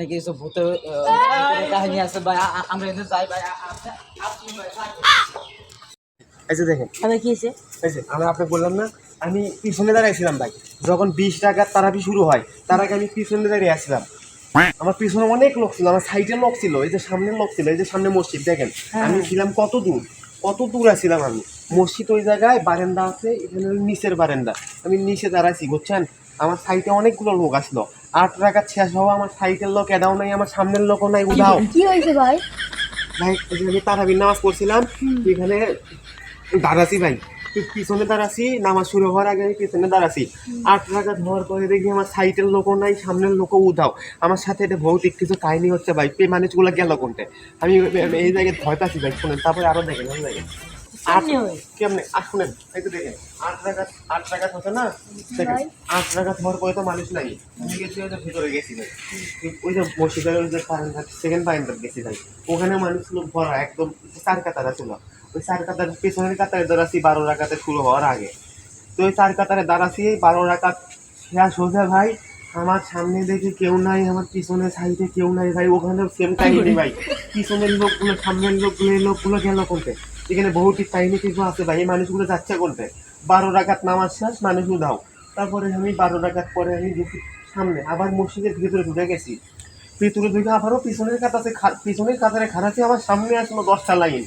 নাকি এসব ভূতের কাহিনী আছে ভাই আমরা এখানে যাই ভাই। এই যে দেখেন। আবার কি হয়েছে? এই যে আমি আপনাকে বললাম না আমি পিছনে দাঁড়াইছিলাম ভাই। যখন বিশ টাকার তারাপি শুরু হয় তার আগে আমি পিছনে দাঁড়িয়ে আসছিলাম। আমার পিছনে অনেক লোক ছিল আমার সাইডে লোক ছিল এই যে সামনের লোক ছিল এই যে সামনে মসজিদ দেখেন। আমি ছিলাম কত দূর? কত দূর আছিলাম আমি? মসজিদ ওই জায়গায় বারান্দা আছে এখানে নিচের বারান্দা। আমি নিচে দাঁড়াইছি বুঝছেন? আমার সাইডে অনেকগুলো লোক আসলো। আট টাকা শেষ হওয়া আমার সাইডের লোক এদাও নাই আমার সামনের লোকও নাই উদাও। কি হয়েছে ভাই? ভাই আমি তারাবির নামাজ পড়ছিলাম এখানে দাঁড়াছি ভাই পিছনে দাঁড়াছি নামাজ শুরু হওয়ার আগে আমি পিছনে দাঁড়াছি আট টাকা ধোয়ার পরে দেখি আমার সাইডের লোকও নাই সামনের লোকও উধাও আমার সাথে এটা ভৌতিক কিছু কাহিনী হচ্ছে ভাই পে মানুষগুলো গেল কোনটা? আমি এই জায়গায় ভয় পাচ্ছি ভাই শুনেন তারপরে আরও দেখেন এই দেখেন। কেমনে? আর শুনেন এই তো দেখেন আট টাকা হচ্ছে না? দেখেন আট টাকা ধোয়ার পরে তো মানুষ নাই। আমি গেছি ওই ভিতরে গেছি ওই যে মসজিদের ওই যে সেকেন্ড পাইন্টার গেছি ভাই। ওখানে মানুষ লোক ভরা একদম চার কাতারা ছিল। ওই চার কাতার পেছনের কাতারে দাঁড়াচ্ছি বারো রাকাতে শুরু হওয়ার আগে। তো ওই চার কাতারে দাঁড়াচ্ছি বারো রাকাত শেষ হচ্ছে ভাই। আমার সামনে দেখে কেউ নাই আমার পিছনে সাইডে কেউ নাই ভাই। ওখানেও সেম কাহিনী ভাই। পিছনের লোকগুলো সামনের লোকগুলো এই লোকগুলো গেল করতে এখানে বহুটি কাহিনী কিছু আছে ভাই, এই মানুষগুলো যাচ্ছে করতে বারো রাকাত নামাজ শেষ মানুষ উধাও তারপরে আমি বারো রাকাত পরে আমি গেছি সামনে, আবার মসজিদের ভিতরে ঢুকে গেছি। ভিতরে ঢুকে আবারও পিছনের কাতারে পিছনের কাতারে খারাচ্ছি আমার সামনে আসলো দশটা লাইন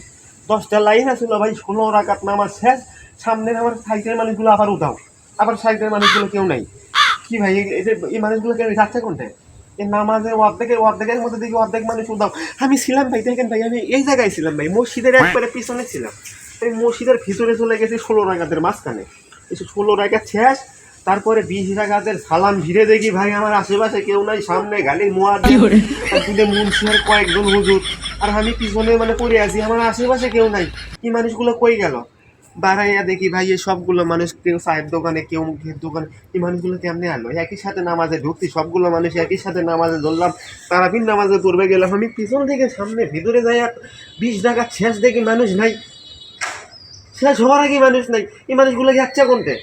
দশটা লাইন আসলো ভাই, ষোলো রাকাত নামাজ শেষ, সামনের আমার সাইডের মানুষগুলো আবার উধাও। আবার সাইডের মানুষগুলো কেউ নাই। কি ভাই, এই- মানুষগুলো কেন যাচ্ছে কোনটা? এই নামাজের অর্ধেকের অর্ধেকের মধ্যে দেখি অর্ধেক মানুষ উদাও। আমি ছিলাম ভাই দেখেন ভাই আমি এই জায়গায় ছিলাম ভাই মসজিদের একবারে পিছনে ছিলাম। এই মসজিদের ভিতরে চলে গেছি ষোলো রাগাতের মাঝখানে। এই ষোলো রাগাত শেষ তারপরে বিশ রাগাতের সালাম ভিড়ে দেখি ভাই আমার আশেপাশে কেউ নাই সামনে গালি মোয়া তুলে মুন্সিয়ার কয়েকজন হুজুর। আর আমি পিছনে মানে পড়ে আছি আমার আশেপাশে কেউ নাই। কি মানুষগুলো কই গেল? বাড়াইয়া দেখি ভাই, এই সবগুলো মানুষ কেউ চায়ের দোকানে, কেউ মুখের দোকানে, এই মানুষগুলো কেমনে আলো একই সাথে নামাজে ঢুকছি, সবগুলো মানুষ একই সাথে নামাজে ধরলাম। তারাবিন নামাজে পড়বে গেলাম। আমি পিছন থেকে সামনে ভিতরে যাই আর বিশ টাকা শেষ দেখি মানুষ নাই। শেষ হওয়ার আগে মানুষ নাই। এই মানুষগুলো যাচ্ছে কোনতে?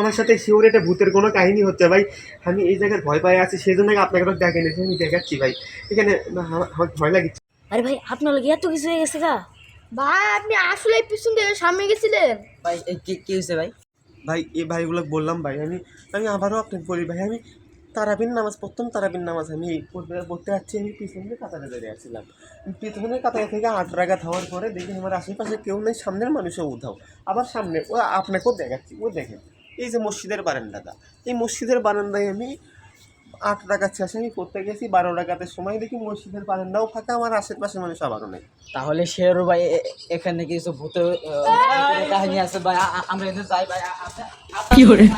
আমার সাথে শিওর এটা ভূতের কোনো কাহিনী হচ্ছে ভাই। আমি এই জায়গায় ভয় পাই আছি, সেই জন্য আপনাকে তো দেখেন আমি দেখাচ্ছি ভাই। এখানে আমার ভয় লাগছে আরে ভাই, আপনার এত কিছু হয়ে গেছে গা। ভাই আপনি আসলে পিছন থেকে সামনে গেছিলেন। ভাই কি কি হয়েছে ভাই? ভাই এই ভাইগুলো বললাম ভাই আমি আমি আবারও আপনাকে বলি ভাই আমি তারাবিন নামাজ প্রথম তারাবিন নামাজ আমি পড়তে পড়তে যাচ্ছি আমি পিছনে কাতারে দাঁড়িয়ে আসছিলাম পিছনে কাতারে থেকে আট রাগাত হওয়ার পরে দেখি আমার আশেপাশে কেউ নেই সামনের মানুষও উধাও। আবার সামনে ও আপনাকেও দেখাচ্ছি ও দেখেন এই যে মসজিদের বারান্দাটা এই মসজিদের বারান্দায় আমি আট টাকা শেষে আমি পড়তে গেছি বারো টাকাতে সময় দেখি মসজিদের বারান্দাও ফাঁকা আমার আশেপাশে মানুষ আবারও নেই। তাহলে শেরু ভাই এখানে কিছু ভূত ভূতের কাহিনী আছে ভাই আমরা যাই ভাই কি আপনি-